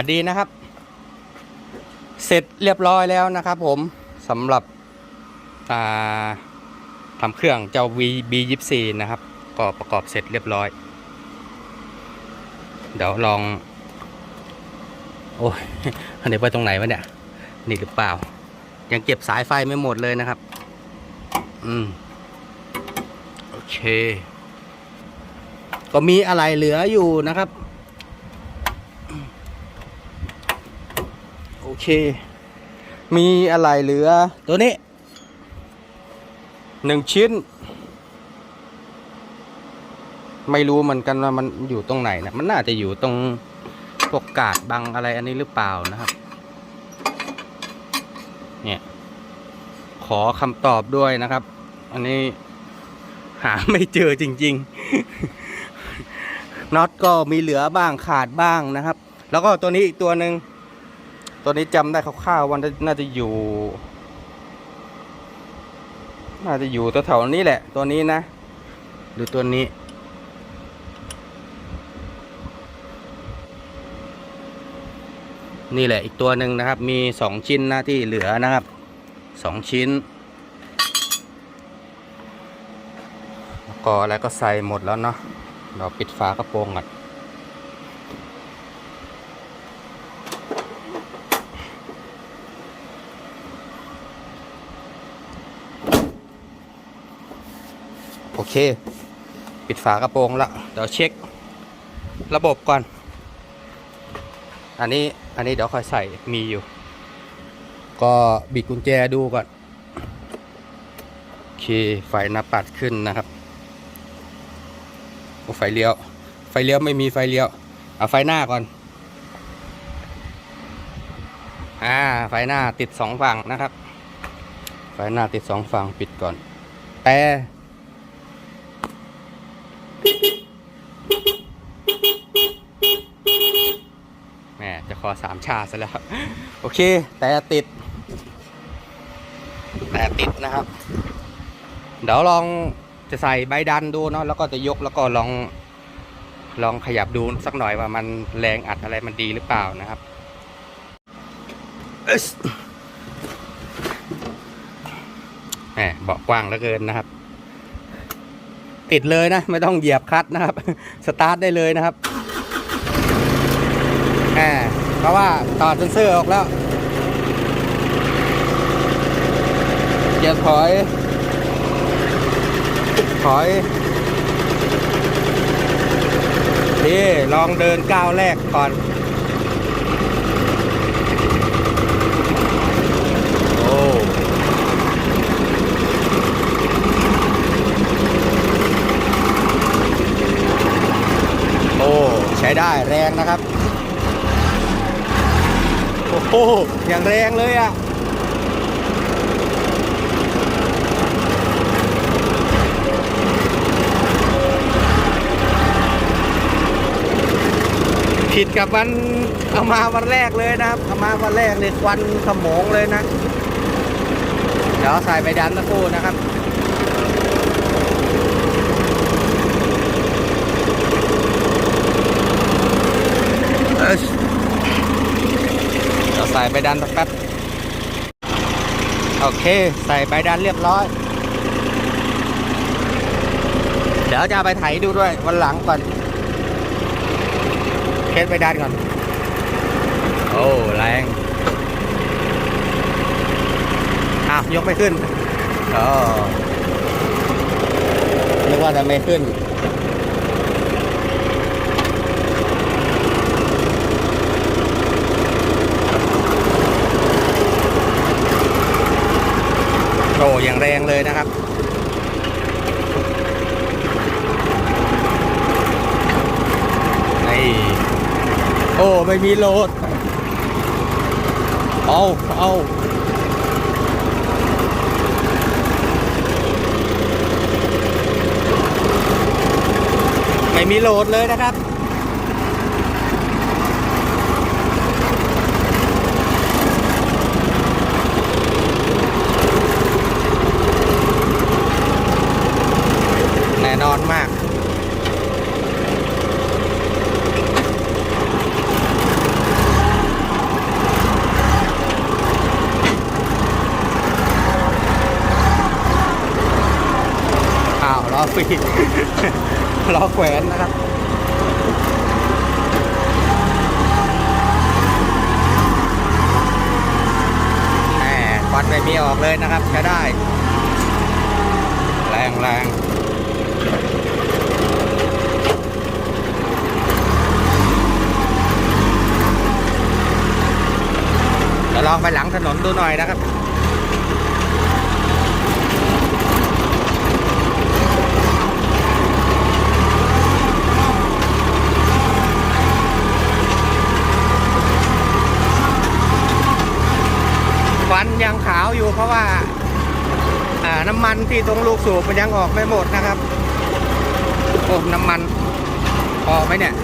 วัสดีนะครับ เสร็จเรียบร้อยแล้วนะครับ ผมสำหรับทำเครื่องเจ้า V B 2 4นะครับ ก็ประกอบเสร็จเรียบร้อย เดี๋ยวลอง โอ้ยอันนี้ไปตรงไหนวะเนี่ย นี่หรือเปล่า ยังเก็บสายไฟไม่หมดเลยนะครับ อืม โอเค ก็มีอะไรเหลืออยู่นะครับ โอ เค มีอะไรเหลือ ตัวนี้หนึ่งชิ้น ไม่รู้เหมือนกันว่ามันอยู่ตรงไหนนะมันน่าจะอยู่ตรงพวกกาดบังอะไรอันนี้หรือเปล่านะครับ เนี่ยขอคำตอบด้วยนะครับ อันนี้หาไม่เจอจริง ๆน็อตก็มีเหลือบ้างขาดบ้างนะครับ แล้วก็ตัวนี้อีกตัวหนึ่ง ตัวนี้จำได้คร่าวๆวันน่าจะอยู่ น่าจะอยู่ตัวแถวๆนี้แหละ ตัวนี้นะ หรือตัวนี้ นี่แหละอีกตัวหนึ่งนะครับ มีสองชิ้นนะที่เหลือนะครับสองชิ้นก็แล้วก็ใส่หมดแล้วเนาะเราปิดฝากระโปรงก่อน โอเค ปิดฝากระโปรงละเดี๋ยวเช็ค ระบบก่อน อันนี้อันนี้เดี๋ยวค่อยใส่มีอยู่ ก็บิดกุญแจดูก่อน โอเค ไฟหน้าปัดขึ้นนะครับโอ้ไฟเลี้ยว ไฟเลี้ยวไม่มีไฟเลี้ยวเอาไฟหน้าก่อนอ่าไฟหน้าติดสองฝั่งนะครับ ไฟหน้าติดสองฝั่งปิดก่อนแต่ แหมจะขอสามชาซะแล้ว โอเค แต่ติด แต่ติดนะครับ เดี๋ยวลองจะใส่ใบดันดูเนาะแล้วก็จะยกแล้วก็ลองลองขยับดูสักหน่อยว่ามันแรงอัดอะไรมันดีหรือเปล่านะครับแหมเบาะกว้างเหลือเกินนะครับ ติดเลยนะ ไม่ต้องเหยียบคัดนะครับ สตาร์ทได้เลยนะครับ เพราะว่าต่อดเซนเซอร์ออกแล้วอย่าถอยถอยนี่ลองเดินก้าวแรกก่อนโอ้โอ้ใช้ได้แรงนะครับ โอ้อย่างแรงเลยอะ่ะผิดกับวันเอามาวันแรกเลยนะครับเอามาวันแรกเลยควันขโมงเลยนะ เดี๋ยวใส่ไปดันตะกูนะครับ เอ้ยเราใส่ใบดันแป๊บโอเค ใส่ใบดันเรียบร้อย เดี๋ยวจะไปไถดูด้วยวันหลังก่อนเคสใบดันก่อน โอ้แรงอ้าวยกไม่ขึ้นอ๋อนึกว่าจะไม่ขึ้น อย่างแรงเลยนะครับ นี่โอ้ ไม่มีโหลด เอาเอาไม่มีโหลดเลยนะครับ แน่นอนมาก ล้ อฟรีล้อแขวนนะครับแหมควันไม่มีออกเลยนะครับใช้ได้ แรงแรงลองไปหลังถนนดูหน่อยนะครับ ควันยังขาวอยู่เพราะว่า อ่าน้ำมันที่ตรงลูกสูบมันยังออกไม่หมดนะครับโอ้น้ำมันพอกไหมเนี่ย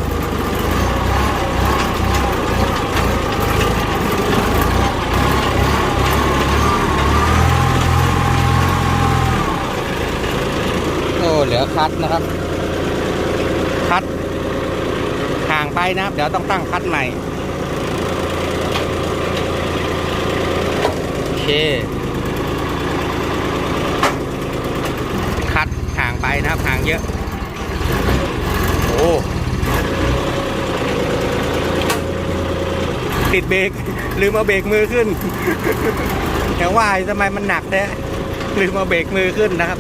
โอ้เหลือคัดนะครับ คัดห่างไปนะครับ เดี๋ยวต้องตั้งคัดใหม่ โอเค คัดห่างไปนะครับห่าง เยอะ โอ้ติดเบรกลืมเอาเบรกมือขึ้นแถวว่าทำไมมันหนักแท้ลืมเอาเบรกมือขึ้นนะครับ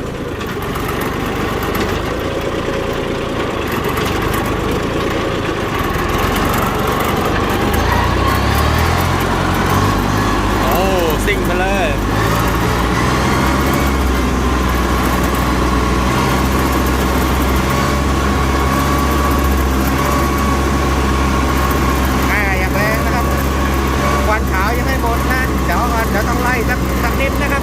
โอ้ซิ่งไปเลย อ่าอย่างแรงนะครับควันขาวยังไม่หมดนะ เดี๋ยวก่อนเดี๋ยวต้องไล่สักสักนิดนะครับ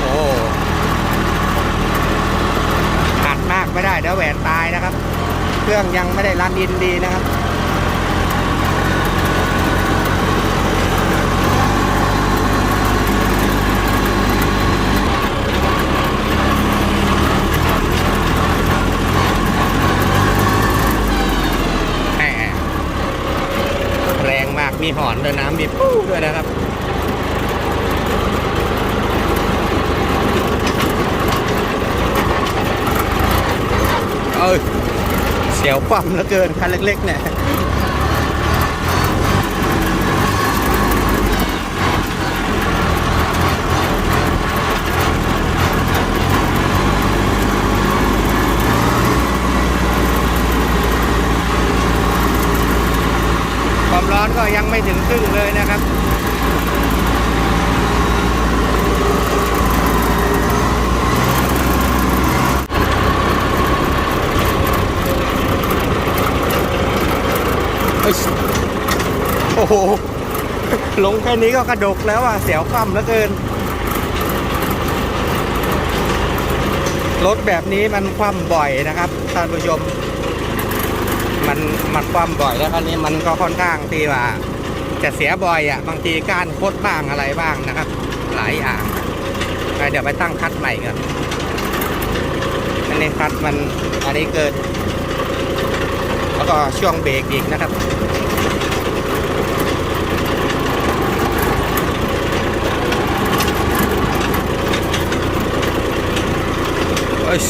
โอ้อัดมากไม่ได้วแหวนตายนะครับ เครื่องยังไม่ได้รันอินดีนะครับแหมแรงมากมีหอนด้วยนะมีปู้ด้วยนะครับ เอ้ยเสียวความเหลือเกินคันเล็กๆเนี่ย ความร้อนก็ยังไม่ถึงครึ่งเลยนะครับ เอ้ยโอ้โหลงแค่นี้ก็กระดกแล้วอะเสียวคว่ำเหลือเกิน รถแบบนี้มันคว่ำบ่อยนะครับท่านผู้ชม มันมันคว่ำบ่อยแล้วคราวนี้มันก็ค่อนข้างที่ว่าจะเสียบ่อยอะบางทีก้านโคดบ้างอะไรบ้างนะครับ หลายอย่างเดี๋ยวไปตั้งคัดใหม่กันอันนี้คัดมันอันนี้เกิด แล้วก็ช่วงเบรกอีกนะครับ เอ้ย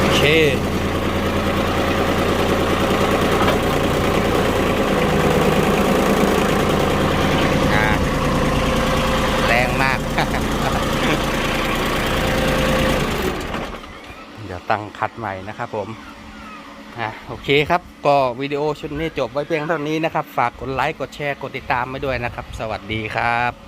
โอเค อ่าแรงมาก เดี๋ยว ตั้งคัดใหม่นะครับผมอะโอเคครับ ก็วิดีโอชุดนี้จบไว้เพียงเท่านี้นะครับ ฝากกดไลค์กดแชร์กดติดตามไว้ด้วยนะครับ สวัสดีครับ